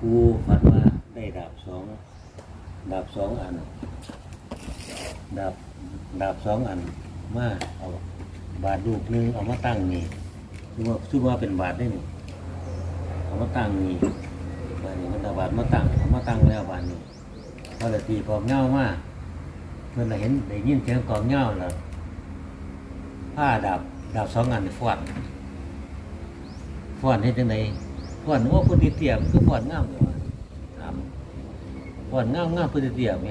กูฝันว่าได้ดาบสองดาบสองอัน ดาบดาบสองอันมาเอาบาทลูกหนึงเอามาตั้งนี่คือว่าคือว่าเป็นบาทได้นี่เอามาตั้งนี่บาทนี้มันเอาบาทมาตั้งเอามาตั้งแล้วบาทนี้พอเลยตีกองเงามาเพื่อนได้เห็นได้ยินเสียงกองเงาแล้วผ้าดาบดาบสองอันฟาดฟาดให้จังได ฟาดว่าพื้นที่เตี้ยมันคือฟาดงามเลยวะถามฟาดงามงามพื้นที่เตี้ยไหม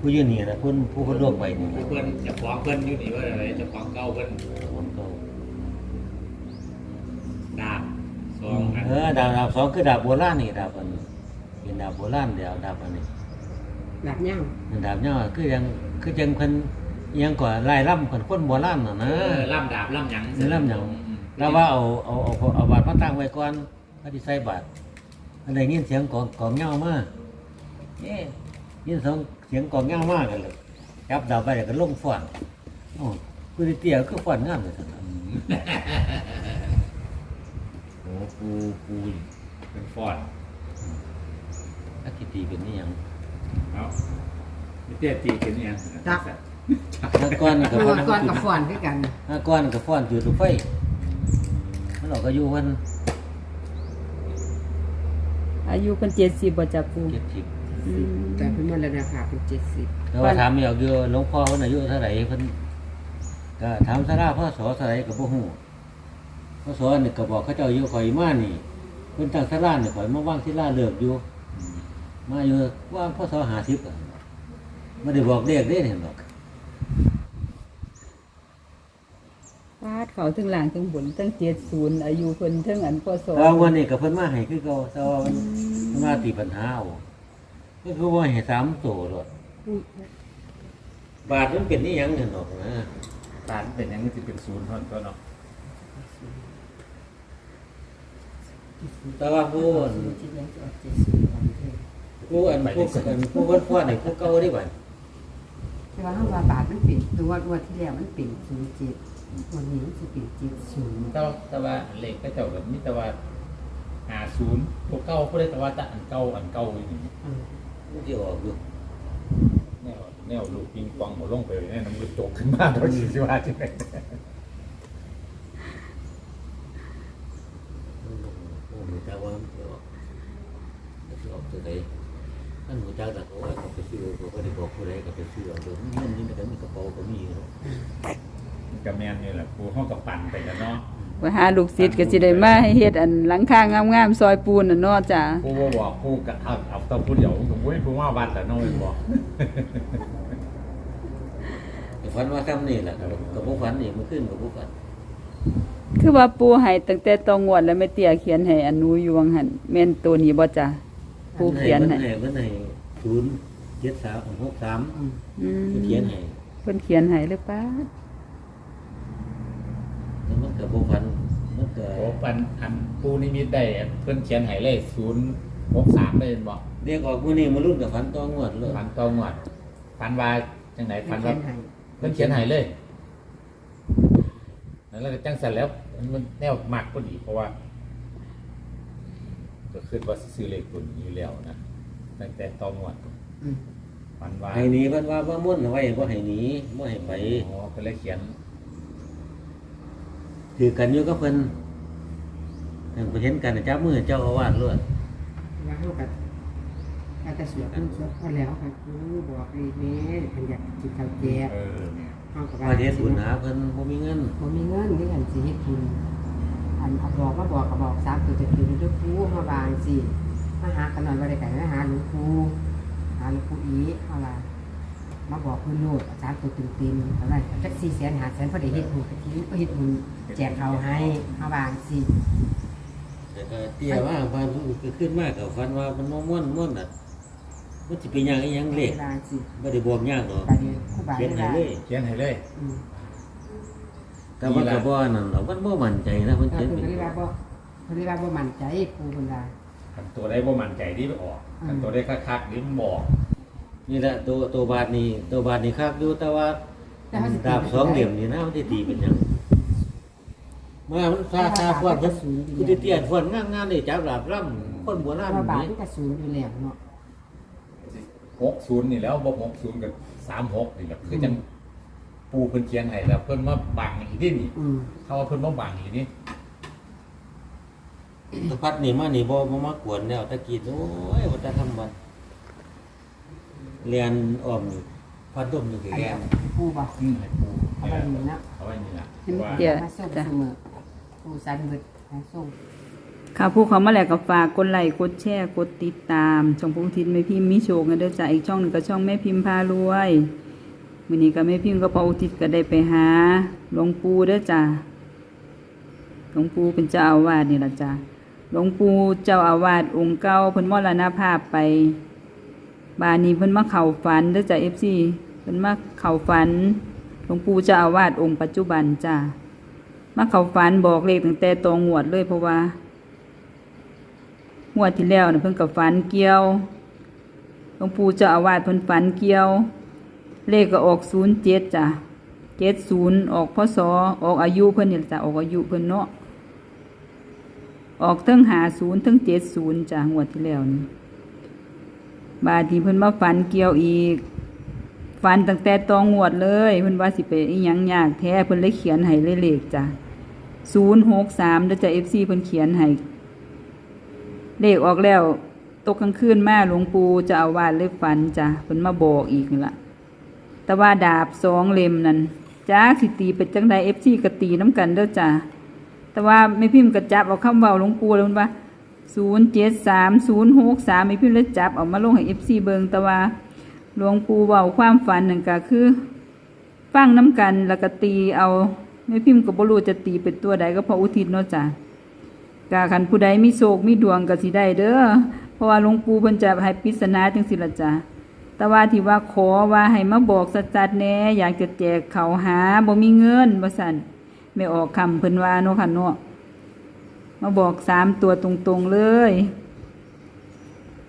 ผู้ยืนนี่นะคนผู้คนโลกไปนี่นะเพื่อนจะฟ้องเพื่อนอยู่นี่ว่าอะไรจะฟ้องเก่าเพื่อนคนเก่าดาบสองอันเออดาบดาบสองคือดาบโบราณนี่ดาบอันนี้เป็นดาบโบราณเดียวดาบอันนี้หลับย่างดาบย่อคือยังคือยังคนยังกว่าลายล่ำคนคนโบราณน่ะเอนะอล่ำดาบล่ำหยังล่ำหยังแล้วว่าเอาเอาเอาเอาเอาบาทมาตั้งไว้ก่อน พระที่ใส่บาทอันใดยินเสียงกองกองเงามาเอ๊ะยินเสียงเสียงกองเงามากกันเลยจับดาบไปแล้วก็ลงฝันโอ้คือเตี้ยคือฝันงามเลยท่านน่ะโอ้ปูปูเป็นฟอนถ้าคิดดีเป็นนี่ยังเอาไม่เตี้ยตีกันเนี่ยถ้าก้อนกับตัวก้อนกับฟอนด้วยกันถ้าก้อนกับฟ้อนจุดลูกไฟมันออกก็อยู่วัน อายุเพิ่นเจ็ดสิบบ่จ้ะปูเจ็ดสิบอืมแต่เพิ่นมรณภาพเป็นเจ็ดสิบแต่ว่าถามอยากอยู่หลวงพ่อเพิ่นอายุเท่าไหร่เพิ่นก็ถามสาราพ่อสอเท่าไหร่ก็บ่ฮู้พ่อสอนี่ก็บอกเขาเจ้าอยู่ข่อยมานี่เพิ่นตั้งสารานี่ข่อยมาว่างที่ลาเลิกอยู่ มาอยู่ว่างพ่อสอ50ก็ไม่ได้บอกเลขเด้เห็นบอก ฟาดเขาถึงหลังถึงบนตั้งเจ็ดศูนย์อายุเพิ่นถึงอันพศแต่ว่าวันนี้ก็เพิ่นมาให้คือเก่าแต่ว่ามันมันมาติปัญหาเอาก็คือว่าให้สามโตโลดบาทมันเป็นนี่ยังเห็นดอกนะตานเป็นหยังมันจะเป็นศูนย์ท่อนตัวเนาะแต่ว่าผู้อันผู้อันผู้อันผู้วันฟ้อนนี่ผู้เก่าได้บ่แต่ว่าห้าว่าบาทมันเป็นตัวตัวที่แล้วมันเป็นศูนย์เจ็ด วันนี้มันจะเป็นเจ็ดศูนย์แต่ว่าแต่ว่าเลขก็เจ้าแบบนี้แต่ว่าหาศูนย์ตัวเก่าก็ได้แต่ว่าแต่อันเก่าอันเก่าอยู่นี่เออมันสิออกอยู่แนวแนวลูกปิงปองหมดลงไปเลยเนี่ยน้ำมันโจกขึ้นมาโดยสิว่าจังได๋โอ้โหแต่ว่ามันสิออกมันสิออกตัวใดท่านหูจักแต่เขาว่าเขาไปซื้อเขาก็ได้บอกผู้ใดก็ไปซื้อเอาเดี๋ยวนี้มันนี่มันก็มีกระเป๋าก็มีอยู่เนาะ กับแมนนี่แหละปูห้องกับปั่นไปกันเนาะไปหาลูกศิษย์ก็สิได้มาให้เฮ็ดอันหลังคางามๆซอยปูนน่ะเนาะจ้ะปูบ่บอกปูกะเอาเอาแตะพูดเดี๋ยวผมไม่ปูว่าวัดแต่น้อยบอกแต่ฝันว่าซ้ำนี่แหละกับผู้ฝันนี่มันขึ้นกับผู้ฝันคือว่าปูให้ตั้งแต่ตองวดแล้วแม่เตี้ยเขียนให้อันหนูอยู่วังหันแม่นตัวนี้บ่จ้ะปูเขียนให้มันให้มันให้ศูนย์เจ็ดสามหกสามอืมอืมมันเขียนให้เพิ่นเขียนให้หรือเปล่า แล้วมันกับผู้ฝันมันก็โอ้ปันอันปูนิมิตได้เพิ่นเขียนให้เลขศูนย์หกสามได้บอกเรียกออกมื้อนี้มารุ่นกับฝันต้องงวดเลยฟันตองวดฟันว่าจังไหนฟันเขีว่ายนให้เพิ่นเขียนให้เลยนั่นแหละจังเสร็จแล้วมันแนวมากพอดีเพราะว่า ก็คือว่าซื้อเลขตัวนี้อยู่แล้วนะตั้งแต่ตองวดอืมฟันว่าให้หนีเพิ่นว่าบ่ม่วนเอาไว้บ่ให้หนีบ่ให้ไปอ๋อก็เลยเขียน ถือกันอยู่กับเพิ่นเพิ่นไปเห็นกันจับมือเจ้าอาวาสรวดว่าเฮากับอาจจะสวดมันสวดพอแล้วค่ะครูบอกไอ้แม่อันอยากกินข้าวแจกเออเนี่ยเฮากับว่าเฮ็ดบุญหาเพิ่นบ่มีเงินบ่มีเงินนี่อันสิเฮ็ดบุญอันเอาบอกมาบอกก็บอกสามตัวจะคือด้วยครูเฮาบางสิมาหากันหน่อยว่าได้ไก่มาหาหลวงครูหาหลวงครูอีเฮาว่า มาบอกเพิ่นโลดสามตัวเต็มๆเท่าไหร่จัก4แสน5แสนพอได้เฮ็ดบุญกะทิเฮ็ดบุญแจกเขาให้เฮาบางสิแต่ก็เตี้ยว่าฟันก็ขึ้นมากกับฟันว่ามันบ่ม่วนม่วนน่ะมันสิเป็นหยังอีหยังเลขบางสิบ่ได้บอกยากดอกบาดนี้ครูบาเขียนให้ได้เลยเขียนให้เลยอืมแต่ว่าก็บ่นั่นหรอกมันบ่มั่นใจนะเพิ่นถ้าเขียนเพิ่นเป็นก็เลยว่าบ่เพิ่นเลยว่าบ่มั่นใจครูเพิ่นว่าคันตัวได้บ่มั่นใจที่ไปออกคันตัวได้คักๆนี่มันบอก นี่แหละตัวตัวบาทนี่ตัวบาทนี่คักอยู่แต่ว่าแต่เขาสิตีดาบสองเหลี่ยมนี่นะมันสิตีเป็นหยังมามันซาซาฟวนครับคือเตี้ยฟวนงานๆนี่จับหลับร่ำคนโบราณเพราะบาทนี่มันก็ศูนย์อยู่แล้วเนาะหกศูนย์นี่แล้วบอกหกศูนย์กับสามหกนี่แหละคือจังปูเพิ่นเขียนให้แล้ว เพิ่นมาบังอีกที่นี่อืมเขาว่าเพิ่นมาบังอีกนี่ตะพัดนี่มานี่บ่บ่มากวนแล้วตะกี้โอ้ยว่าจะทำวัน เรียนอ้อมนี่พัดดมนี่คืออันแกเดียนวปูบ่อืมให้ปูเอาไว้นี่นะเอาไว้นี่ละให้มันว่าเดี๋ยว มาส่งจ้ะเสมอปูสันเบิดมาส่ง ค่ะผู้เขามาแล้วก็ฝากกดไลค์กดแชร์กดติดตามช่องพุทิศแม่พิมพ์มีโชคกันเด้อจ้ะอีกช่องหนึงก็ช่องแม่พิมพ์พารวยมื้อนี้ก็แม่พิมพ์ก็พออุทิศก็ได้ไปหาหลวงปู่เด้อจ้ะหลวงปู่เป็นเจ้าอาวาสนี่ล่ะจ้ะหลวงปู่เจ้าอาวาสองค์เก่าเพิ่นมรณภาพไป บานนี้เพิ่นมาเข้าฝันเด้อจ้ะ FC เพิ่นมาเข้าฝันหลวงปู่เจ้าอาวาสองค์ปัจจุบันจ้ะมาเข้าฝันบอกเลขตั้งแต่ตองหวดเลยเพราะว่างวดที่แล้วน่ะเพิ่นกับฝันเกี่ยวหลวงปู่เจ้าอาวาสเพิ่นฝันเกี่ยว เลขก็ออกศูนย์เจ็ดจ้ะเจ็ดศูนย์ออกพศออกอายุเพิ่นนี่ล่ะจ้ะออกอายุเพิ่นเนาะออกทั้งหาศูนย์ทั้งเจ็ดศูนย์จ้ะงวดที่แล้วนี่ บาดนี้เพิ่นมาฝันเกี่ยวอีก ฝันตั้งแต่ตองงวดเลย เพิ่นว่าสิไปอีหยังยากแท้เพิ่นเลยเขียนให้เลยเลขจ้ะศูนย์หกสามเด้อจ้ะ FC เพิ่นเขียนให้เลขออกแล้ว ตกกลางคืนมาหลวงปู่จะเอาวาดเลยฝันจ้ะเพิ่นมาบอกอีกนี่ละแต่ว่าดาบสองเล่มนั่นจ้าสิตีเป็นจังใดเอฟซีกตีน้ำกันเด้อจ้ะแต่ว่าไม่พิมพ์กระจับเอาคำเว้าหลวงปู่เลยมันว่า ศูนย์เจ็ดสามศูนย์หกสามไม่พิมพ์เลยจับเอามาลงให้เอฟซีเบิงแต่ว่าหลวงปู่เว้าความฝันหนั่นก็คือฟังน้ำกันแล้วก็ตีเอาไม่พิมพ์ก็บ่รู้จะตีเป็นตัวใดก็พราะอุทิศเนาะจ้ะกาคันผู้ใดมีโศกมีดวงก็สิได้เด้อเพราะว่าหลวงปู่เพิ่นจะให้ปริศนาจังสิละจ้ะแต่ว่าที่ว่าขอว่าให้มาบอกสัจๆแหน่อยากจะแจกเขาหาบ่มีเงินบ่สั่นไม่ออกคำเพิ่นว่าเนาะค่ะเนาะ มาบอกสามตัวตรงๆเลย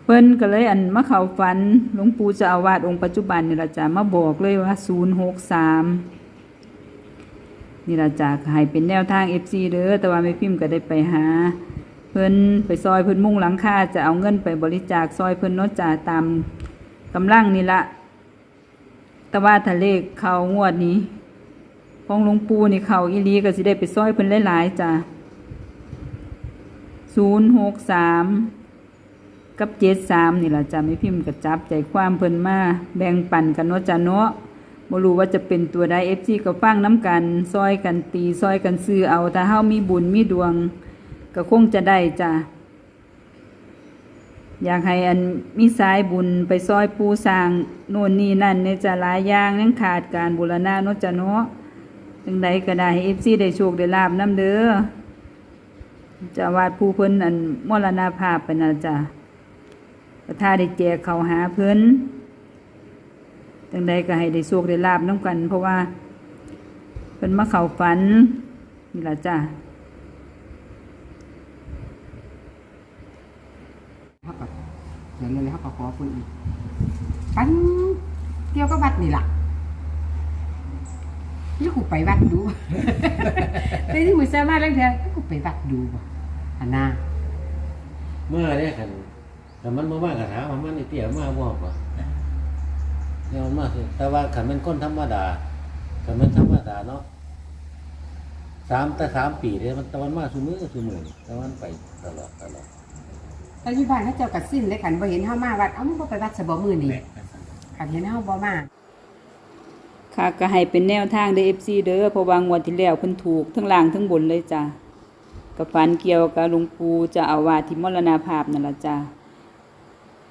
เพิ่นก็เลยอันมาเข้าฝันหลวงปู่เจะอาวาสองค์ปัจจุบันนี่ละจ้ะมาบอกเลยว่า063นี่ละจ้ะให้เป็นแนวทาง FC เด้อแต่ว่าแม่พิมพ์ก็ได้ไปหา เพิ่นไปซอยเพิ่นมุ่งหลังคาจะเอาเงินไปบริจาคซอยเพิ่นนาะจ้ะตามกำลังนี่ละแต่ว่าถ้าเลขเขางวดนี้ของหลวงปู่นี่เขาอีหลีก็สิได้ไปซอยเพิ่นหลายๆจ้ะ 063กับ73นี่แหละจ้ะแม่พิมพ์ก็จับใจความเพิ่นมาแบ่งปันกันเนาะจ้ะเนาะบ่รู้ว่าจะเป็นตัวใด FC ก็ฟังน้ำกัน ซอยกันตีซอยกันซื้อเอาถ้าเฮามีบุญมีดวง ก็คงจะได้จ้ะอยากให้อันมีสายบุญไปซอยปูสร้างโน่นนี่นั่นในจะหลายอย่างยังขาดการบูรณะเนาะจ้ะเนาะจังใดก็ได้ให้ FC ได้โชคได้ลาบนํเด้อ จะวาดผู้เพิ่นอันมรณภาพไปนะจ้ะก็ถ้าได้แจกเขาหาเพิ่นจังใดก็ให้ได้โชคได้ลาบน้ำกัน เพราะว่าเป็นมาเขาฝันนี่ละจ้ะเดี๋ยวเลยเขาก็ขอคนอีกปันเกี่ยวกับวัดนี่ล่ะ นี่กูไปวัดดูแต่ที่มือแซ่บมากแล้วเถอะกูไปวัดดูบ่อันน่ะเมื่อได้คันแต่มันบ่มากระถามว่ามันนี่เตี้ยมาบ่บ่เนี่ยมันมาสิแต่ว่าคันมันคนธรรมดาคันมันธรรมดาเนาะสามแต่สามปีเด้มันตะวันมาซุมือซุมือนี่ตะวันไปตลอดตลอดแต่ที่บ้านเขาเจ้ากัดสิ้นเลยขันบ่เห็นเฮามาวัดเอ้ามึงบ่ไปวัดสะบ่มื้อนี่ขันเห็นเฮาบ่มา ค่ะก็ให้เป็นแนวทางเด้อ FC เด้อเพราะว่างวดที่แล้วเพิ่นถูกทั้งล่างทั้งบนเลยจ้ะกับฝันเกี่ยวกับหลวงปู่จะเอาวาที่มรณภาพนั่นละจ้ะ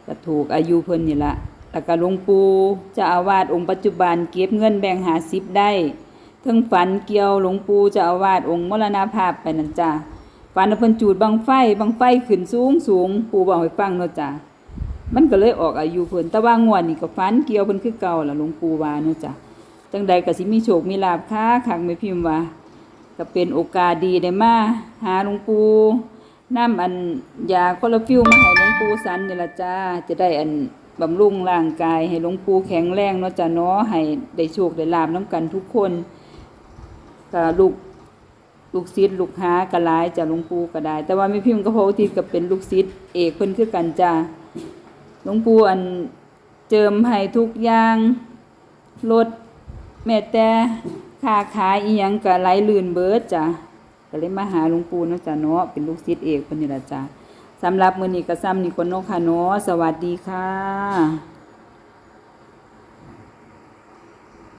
ก็ถูกอายุเพิ่นนี่ละแล้วก็หลวงปู่จะอาวาสองค์ปัจจุบันเก็บเงินแบ่งหาสิบได้ทั้งฝันเกี่ยวหลวงปู่จะอาวาสองค์มรณภาพไปนั่นจ้ะฝันว่าเพิ่นจูดบังไฟบังไฟขึ้นสูงสูงปู่บอกให้ฟังเนาะจ้ะมันก็เลยออกอายุเพิ่นแต่ว่างวดนี่ก็ฝันเกี่ยวเพิ่นคือเก่าล่ะหลวงปู่ว่าเนาะจ้ะ จังใดก็สิมีโชคมีลาภค้าคักไม่พิมพ์ว่าก็เป็นโอกาสดีได้มาหาหลวงปู่นํอันยาคอลลาฟิลมาให้หลวงปู่สันนี่ละจ้าจะได้อันบำรุงร่างกายให้หลวงปู่แข็งแรงเนาะจ้ะเนาะให้ได้โชคได้ลาภนํกันทุกคนก็ลูกลูกศิษย์ลูกหาก็หลายจะหลวงปู่ก็ได้ แต่ว่าแม่พิมพ์กับพระอุทิศก็เป็นลูกศิษย์เอกเพิ่นคือกันจ้ะหลวงปู่อันเจิมให้ทุกอย่างรถ แม้แต่ค้าขายอีหยังก็ไหลลื่นเบิดจ้ะก็เลยมาหาหลวงปู่เนาะจ้ะเนาะเป็นลูกศิษย์เอกเพิ่นนี่ล่ะจ้ะสำหรับมื้อนี้ก็ซ้ำนี่คนเนาะค่ะเนาะสวัสดีค่ะ